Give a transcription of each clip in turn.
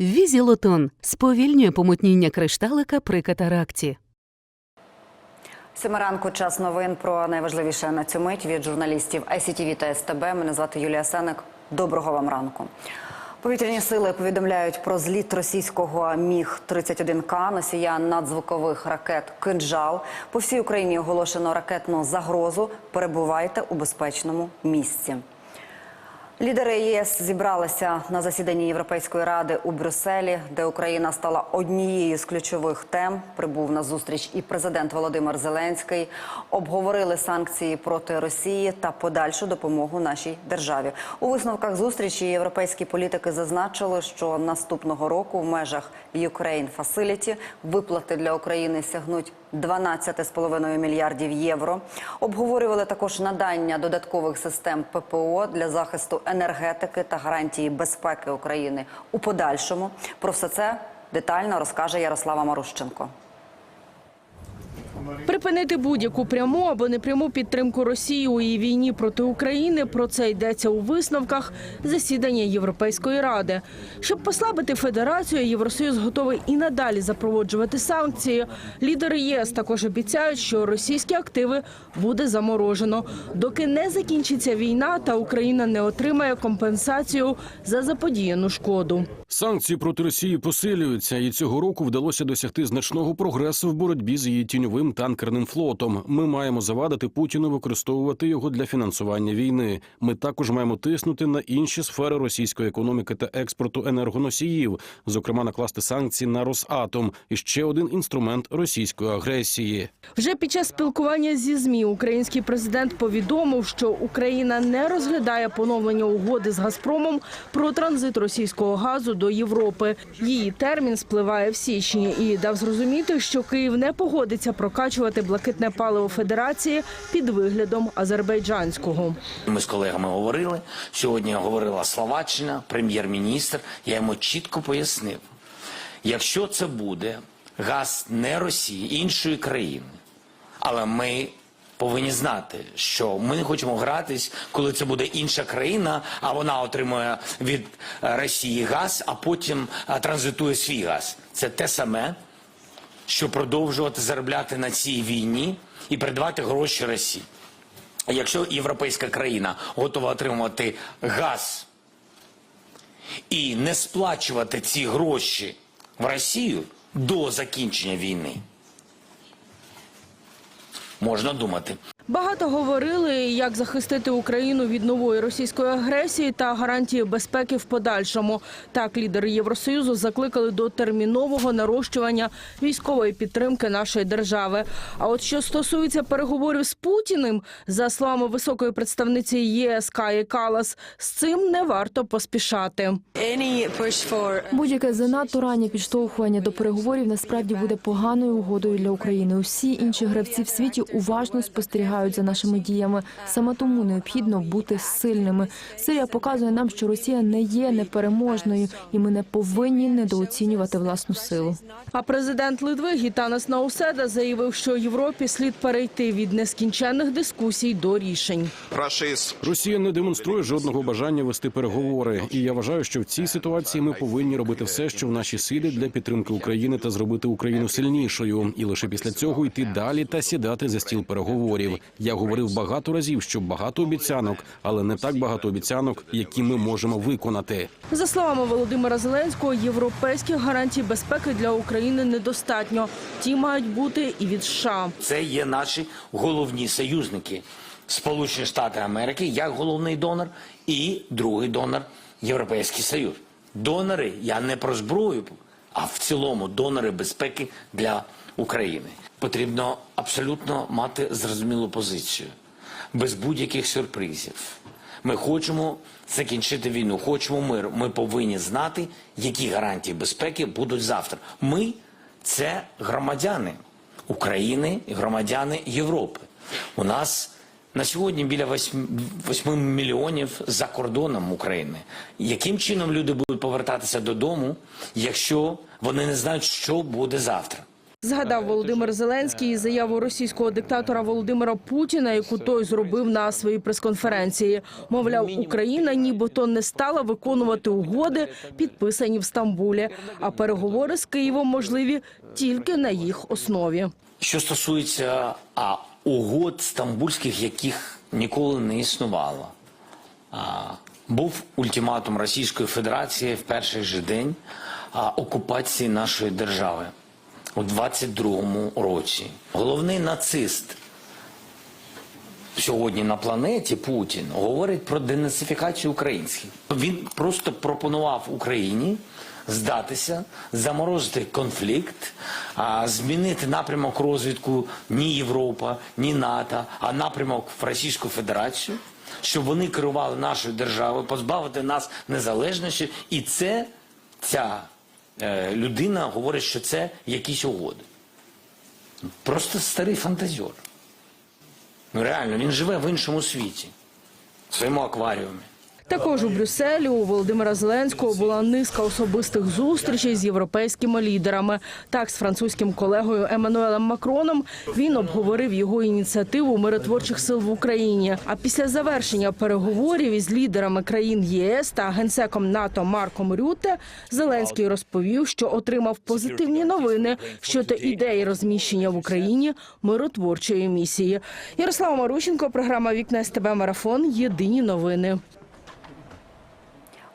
Візілотон сповільнює помутніння кришталика при катаракті. Сьомиранку час новин про найважливіше на цю мить від журналістів ICTV та СТБ. Мене звати Юлія Сеник. Доброго вам ранку. Повітряні сили повідомляють про зліт російського міг 31 к носія надзвукових ракет «Кинджал». По всій Україні оголошено ракетну загрозу. Перебувайте у безпечному місці. Лідери ЄС зібралися на засіданні Європейської ради у Брюсселі, де Україна стала однією з ключових тем. Прибув на зустріч і президент Володимир Зеленський. Обговорили санкції проти Росії та подальшу допомогу нашій державі. У висновках зустрічі європейські політики зазначили, що наступного року в межах Ukraine Facility виплати для України сягнуть 12,5 мільярдів євро. Обговорювали також надання додаткових систем ППО для захисту енергетики та гарантії безпеки України у подальшому. Про все це детально розкаже Ярослава Марущенко. Припинити будь-яку пряму або непряму підтримку Росії у її війні проти України. Про це йдеться у висновках засідання Європейської ради. Щоб послабити федерацію, Євросоюз готовий і надалі запроваджувати санкції. Лідери ЄС також обіцяють, що російські активи буде заморожено, доки не закінчиться війна та Україна не отримає компенсацію за заподіяну шкоду. Санкції проти Росії посилюються, і цього року вдалося досягти значного прогресу в боротьбі з її тіньовим танкерним флотом. Ми маємо завадити Путіну використовувати його для фінансування війни. Ми також маємо тиснути на інші сфери російської економіки та експорту енергоносіїв, зокрема накласти санкції на Росатом і ще один інструмент російської агресії. Вже під час спілкування зі змі український президент повідомив, що Україна не розглядає поновлення угоди з Газпромом про транзит російського газу до Європи. Її термін спливає в січні і дав зрозуміти, що Київ не погодиться прокачувати блакитне паливо Федерації під виглядом азербайджанського. Ми з колегами говорили. Сьогодні говорила Словаччина, прем'єр-міністр. Я йому чітко пояснив: якщо це буде газ не Росії, іншої країни, але ми повинні знати, що ми не хочемо гратись, коли це буде інша країна, а вона отримує від Росії газ, а потім транзитує свій газ. Це те саме, що продовжувати заробляти на цій війні і передавати гроші Росії. Якщо європейська країна готова отримувати газ і не сплачувати ці гроші в Росію до закінчення війни, можна думати. Багато говорили, як захистити Україну від нової російської агресії та гарантії безпеки в подальшому. Так, лідери Євросоюзу закликали до термінового нарощування військової підтримки нашої держави. А от що стосується переговорів з Путіним, за словами високої представниці ЄС Каї Калас, з цим не варто поспішати. Будь-яке занадто раннє підштовхування до переговорів насправді буде поганою угодою для України. Усі інші гравці в світі уважно спостерігають за нашими діями. Саме тому необхідно бути сильними. Сирія показує нам, що Росія не є непереможною, і ми не повинні недооцінювати власну силу. А президент Литви Гітанас Науседа заявив, що Європі слід перейти від нескінченних дискусій до рішень. Росія не демонструє жодного бажання вести переговори, і я вважаю, що в цій ситуації ми повинні робити все, що в нашій силі для підтримки України та зробити Україну сильнішою, і лише після цього йти далі та сідати за стіл переговорів. Я говорив багато разів, що багато обіцянок, але не так багато обіцянок, які ми можемо виконати. За словами Володимира Зеленського, європейських гарантій безпеки для України недостатньо. Ті мають бути і від США. Це є наші головні союзники. Сполучені Штати Америки як головний донор, і другий донор Європейський Союз. Донори, я не про зброю, а в цілому донори безпеки для України. Потрібно абсолютно мати зрозумілу позицію, без будь-яких сюрпризів. Ми хочемо закінчити війну, хочемо миру. Ми повинні знати, які гарантії безпеки будуть завтра. Ми це громадяни України і громадяни Європи. У нас на сьогодні біля 8, 8 мільйонів за кордоном України. Яким чином люди будуть повертатися додому, якщо вони не знають, що буде завтра? Згадав Володимир Зеленський заяву російського диктатора Володимира Путіна, яку той зробив на своїй прес-конференції. Мовляв, Україна нібито не стала виконувати угоди, підписані в Стамбулі, а переговори з Києвом можливі тільки на їх основі. Що стосується а, угод стамбульських, яких ніколи не існувало, а, був ультиматум Російської Федерації в перший же день а, окупації нашої держави у 22-му році. Головний нацист сьогодні на планеті Путін говорить про денацифікацію українських. Він просто пропонував Україні здатися, заморозити конфлікт, змінити напрямок розвитку ні Європа, ні НАТО, а напрямок в Російську Федерацію, щоб вони керували нашою державою, позбавити нас незалежності. І це ця людина говорить, що це якісь угоди. Просто старий фантазер. Ну реально, він живе в іншому світі, в своєму акваріумі. Також у Брюсселі у Володимира Зеленського була низка особистих зустрічей з європейськими лідерами. Так, з французьким колегою Еммануелем Макроном він обговорив його ініціативу миротворчих сил в Україні. А після завершення переговорів із лідерами країн ЄС та генсеком НАТО Марком Рюте Зеленський розповів, що отримав позитивні новини щодо ідеї розміщення в Україні миротворчої місії. Ярослава Марущенко, програма Вікна СТБ Марафон. Єдині новини.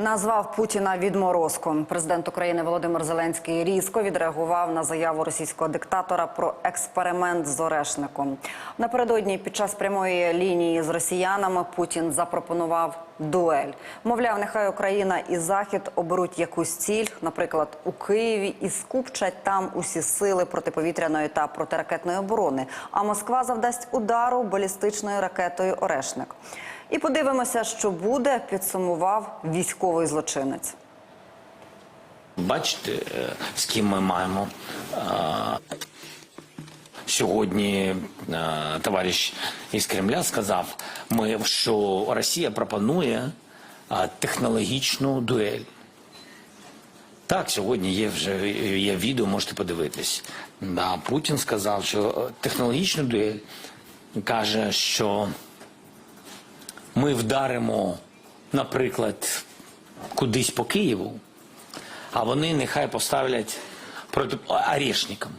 Назвав Путіна відморозком. Президент України Володимир Зеленський різко відреагував на заяву російського диктатора про експеримент з Орешником. Напередодні під час прямої лінії з росіянами Путін запропонував дуель. Мовляв, нехай Україна і Захід оберуть якусь ціль, наприклад, у Києві, і скупчать там усі сили протиповітряної та протиракетної оборони. А Москва завдасть удару балістичною ракетою Орешник. І подивимося, що буде, підсумував військовий злочинець. Бачите, е, з ким ми маємо е, сьогодні. е, Товариш із Кремля сказав, що Росія пропонує технологічну дуель. Так, сьогодні є вже є відео, можете подивитись. Да, Путін сказав, що технологічну дуель каже, що ми вдаримо, наприклад, кудись по Києву, а вони нехай поставлять проти орешникам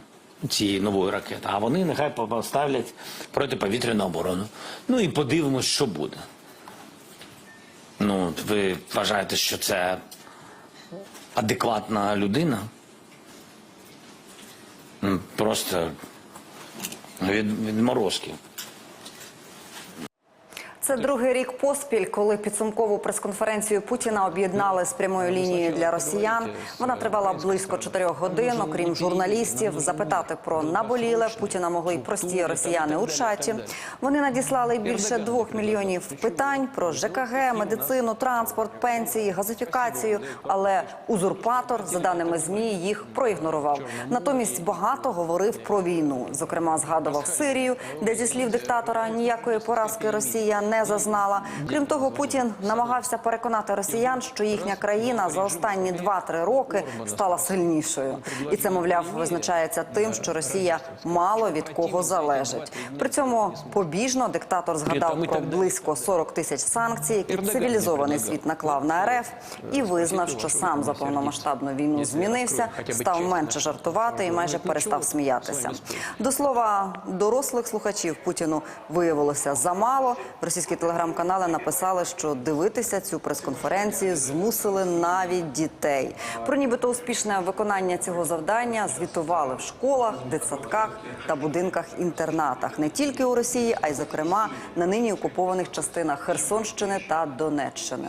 цієї нової ракети, а вони нехай поставлять протиповітряну оборону. Ну і подивимось, що буде. Ну, ви вважаєте, що це адекватна людина? Просто від, відморозки. Це другий рік поспіль, коли підсумкову прес-конференцію Путіна об'єднали з прямою лінією для росіян. Вона тривала близько чотирьох годин. Окрім журналістів, запитати про наболіле Путіна могли й прості росіяни у чаті. Вони надіслали більше двох мільйонів питань про ЖКГ, медицину, транспорт, пенсії, газифікацію. Але узурпатор, за даними змі, їх проігнорував. Натомість багато говорив про війну. Зокрема, згадував Сирію, де зі слів диктатора ніякої поразки Росія не зазнала. Крім того, Путін намагався переконати росіян, що їхня країна за останні 2-3 роки стала сильнішою, і це, мовляв, визначається тим, що Росія мало від кого залежить. При цьому побіжно диктатор згадав про близько 40 тисяч санкцій, які цивілізований світ наклав на РФ, і визнав, що сам за повномасштабну війну змінився, став менше жартувати і майже перестав сміятися. До слова, дорослих слухачів Путіну виявилося замало. Російські телеграм-канали написали, що дивитися цю прес-конференцію змусили навіть дітей. Про нібито успішне виконання цього завдання звітували в школах, дитсадках та будинках-інтернатах не тільки у Росії, а й зокрема на нині окупованих частинах Херсонщини та Донеччини.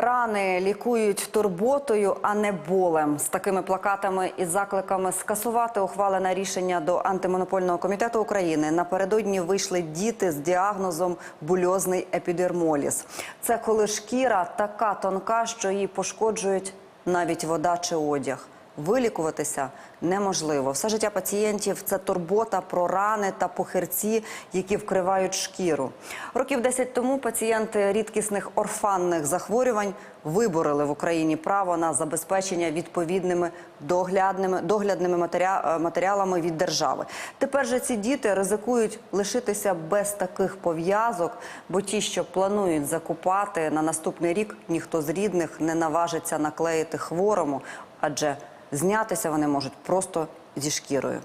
Рани лікують турботою, а не болем. З такими плакатами і закликами скасувати ухвалене рішення до антимонопольного комітету України. Напередодні вийшли діти з діагнозом бульозний епідермоліз. Це коли шкіра така тонка, що її пошкоджують навіть вода чи одяг. Вилікуватися неможливо. Все життя пацієнтів це турбота про рани та похирці, які вкривають шкіру. Років 10 тому пацієнти рідкісних орфанних захворювань вибороли в Україні право на забезпечення відповідними доглядними доглядними матеріа- е, матеріалами від держави. Тепер же ці діти ризикують лишитися без таких пов'язок, бо ті, що планують закупати на наступний рік, ніхто з рідних не наважиться наклеїти хворому, адже знятися вони можуть просто зі шкірою.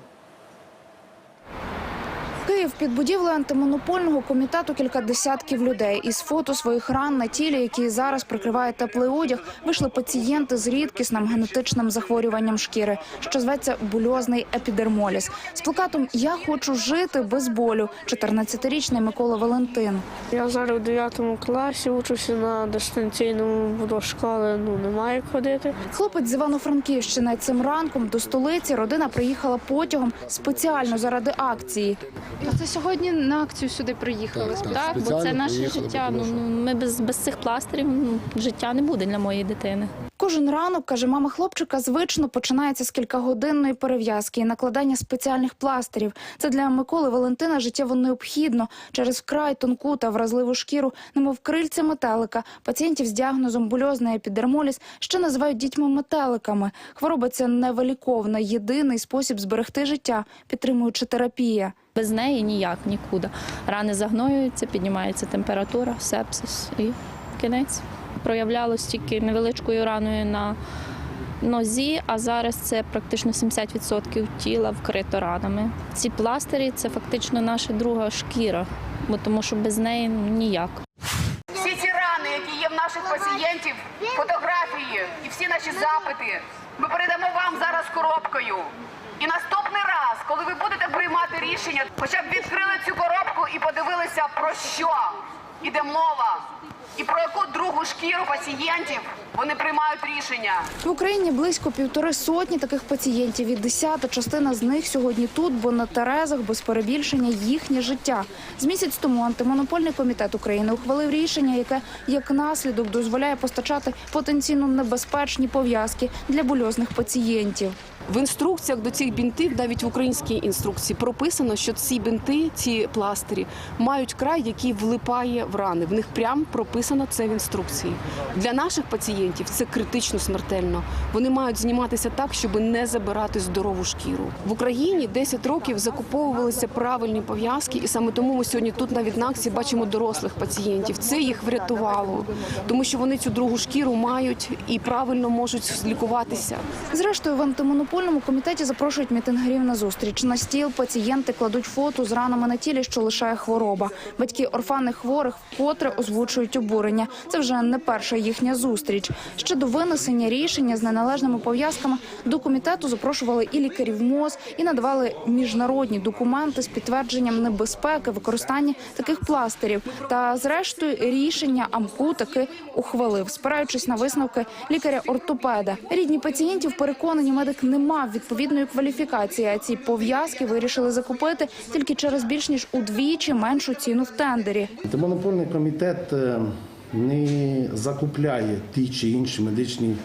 Київ під будівлею антимонопольного комітету кілька десятків людей. Із фото своїх ран на тілі, які зараз прикриває теплий одяг, вийшли пацієнти з рідкісним генетичним захворюванням шкіри, що зветься бульозний епідермоліз. З плакатом Я хочу жити без болю. 14-річний Микола Валентин. Я зараз у 9 класі учуся на дистанційному до школи ну немає ходити. Хлопець з Івано-Франківщини цим ранком до столиці родина приїхала потягом спеціально заради акції. Це сьогодні на акцію сюди приїхали. Так, бо це наше життя. Ну, ну ми без, без цих пластирів ну, життя не буде для моєї дитини. Кожен ранок, каже мама хлопчика, звично починається з кількагодинної перев'язки і накладання спеціальних пластирів. Це для Миколи Валентина життєво необхідно. Через вкрай тонку та вразливу шкіру, немов крильця метелика, пацієнтів з діагнозом бульозний епідермоліз ще називають дітьми-метеликами. Хвороба ця невиліковна, єдиний спосіб зберегти життя, підтримуючи терапія. Без неї ніяк нікуди. Рани загноюються, піднімається температура, сепсис і кінець. Проявлялось тільки невеличкою раною на нозі, а зараз це практично 70% тіла вкрито ранами. Ці пластирі це фактично наша друга шкіра, бо тому що без неї ну, ніяк. Всі ці рани, які є в наших пацієнтів, фотографії і всі наші запити, ми передамо вам зараз коробкою. І наступний раз, коли ви будете приймати рішення, хоча б відкрили цю коробку і подивилися про що іде мова, і про яку другу шкіру пацієнтів вони приймають рішення. В Україні близько півтори сотні таких пацієнтів. І десята частина з них сьогодні тут, бо на Терезах без перебільшення їхнє життя. З місяць тому антимонопольний комітет України ухвалив рішення, яке як наслідок дозволяє постачати потенційно небезпечні пов'язки для бульозних пацієнтів. В інструкціях до цих бінтів, навіть в українській інструкції, прописано, що ці бінти, ці пластирі, мають край, який влипає в рани. В них прям прописано це в інструкції. Для наших пацієнтів це критично смертельно. Вони мають зніматися так, щоб не забирати здорову шкіру. В Україні 10 років закуповувалися правильні пов'язки, і саме тому ми сьогодні тут на акції бачимо дорослих пацієнтів. Це їх врятувало, тому що вони цю другу шкіру мають і правильно можуть лікуватися. Зрештою, в антимонопольному комітеті запрошують мітингарів на зустріч. На стіл пацієнти кладуть фото з ранами на тілі, що лишає хвороба. Батьки орфанних хворих вкотре озвучують обурення. Це вже не перша їхня зустріч. Ще до винесення рішення з неналежними пов'язками до комітету запрошували і лікарів МОЗ, і надавали міжнародні документи з підтвердженням небезпеки використання таких пластирів. Та зрештою рішення АМКУ таки ухвалив, спираючись на висновки лікаря-ортопеда. Рідні пацієнтів переконані, медик не мав відповідної кваліфікації. А ці пов'язки вирішили закупити тільки через більш ніж удвічі меншу ціну в тендері. Антимонопольний комітет е, не закупляє ті чи інші медичні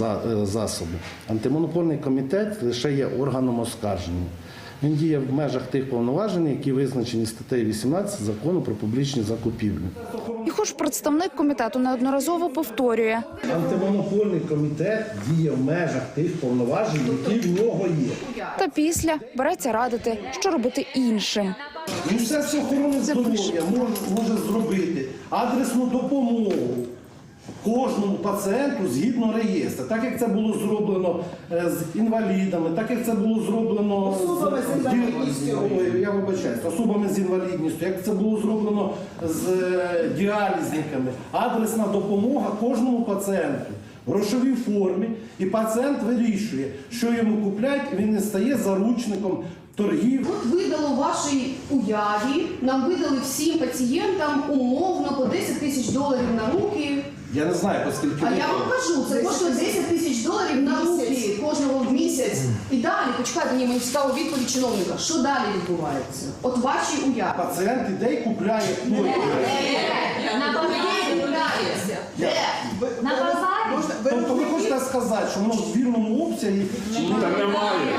е, засоби. Антимонопольний комітет лише є органом оскарження. Він діє в межах тих повноважень, які визначені статтею 18 закону про публічні закупівлі. І, хоч представник комітету неодноразово повторює, Антимонопольний комітет діє в межах тих повноважень, які в нього є. та після береться радити, що робити іншим. Міністерство охорони здоров'я може, може зробити адресну допомогу кожному пацієнту згідно реєстру, так як це було зроблено е, з інвалідами, так як це було зроблено Особами з інвалідністю. Ой, я вибачаюсь, особами з інвалідністю, як це було зроблено з е, діалізниками. Адресна допомога кожному пацієнту. В грошовій формі, і пацієнт вирішує, що йому куплять, він не стає заручником торгів. От видало вашій уяві, нам видали всім пацієнтам умовно по 10 тисяч доларів на руки. Я не знаю, оскільки А я вам кажу, це коштує 10 тисяч доларів на руки кожного в місяць. І далі, почекайте, ні, мені цікаво відповідь чиновника. Що далі відбувається? От ваші уяві. пацієнт іде і купляє той. На базарі купляється. Де? На базарі? Тобто ви хочете сказати, що воно в вільному обсязі немає.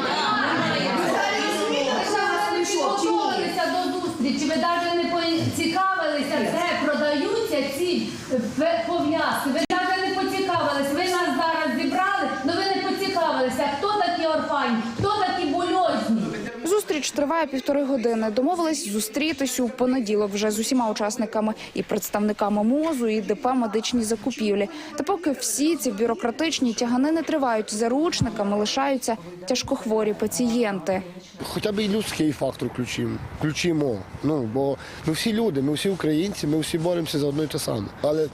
Підготувалися до зустрічі, ви навіть не поцікавилися, де продаються ці е, пов'язки. Ви навіть не поцікавились. Ви нас зараз зібрали, але ви не поцікавилися, хто такі орфані, хто такі больозні. Зустріч триває півтори години. Домовились зустрітись у понеділок вже з усіма учасниками і представниками МОЗу, і ДП медичні закупівлі. Та поки всі ці бюрократичні тяганини тривають заручниками, лишаються тяжкохворі пацієнти. Хоча б і людський фактор включимо. включимо. Ну, бо ми всі люди, ми всі українці, ми всі боремося за одне те саме. Але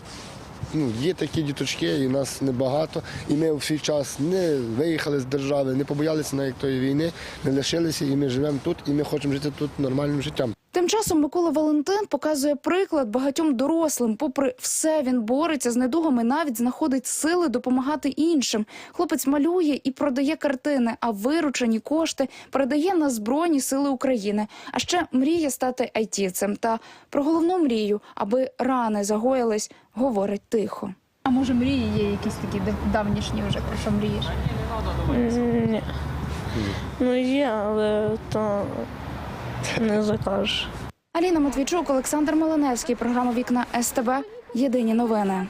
ну, є такі діточки, і нас небагато, і ми в свій час не виїхали з держави, не побоялися навіть тої війни, не лишилися, і ми живемо тут, і ми хочемо жити тут нормальним життям. Тим часом Микола Валентин показує приклад багатьом дорослим. Попри все, він бореться з недугами, навіть знаходить сили допомагати іншим. Хлопець малює і продає картини, а виручені кошти передає на збройні сили України. А ще мріє стати айтівцем. Та про головну мрію, аби рани загоїлись, говорить тихо. А може мрії є якісь такі дав- давнішні вже про що мрієш? Ні. Ну є, але то не закажеш. Аліна Матвійчук, Олександр Малиневський. Програма Вікна СТБ. Єдині новини.